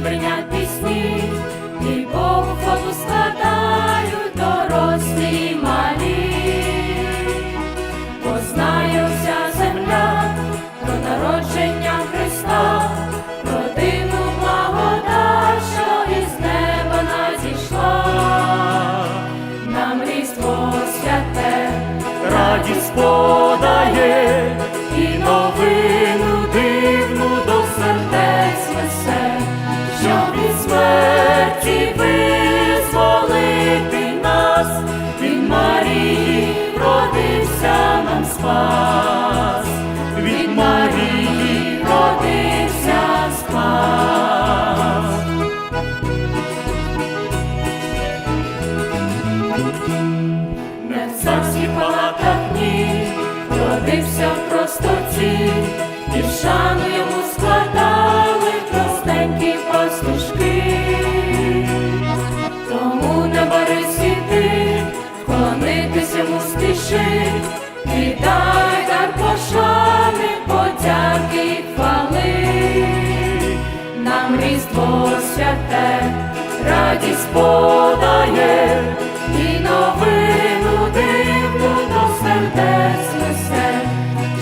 siempre спас, від Марії родився спас. Не в царських палатах ні, родився в простоті і вшануємо. нам різдво святе, радість подає і новину дивну до сердець несе,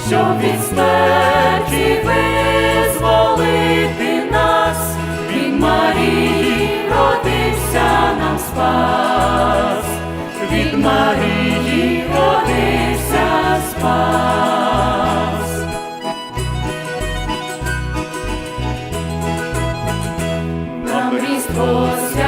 що від смерті визволити нас, від Марії родився нам спас, від Марії. For.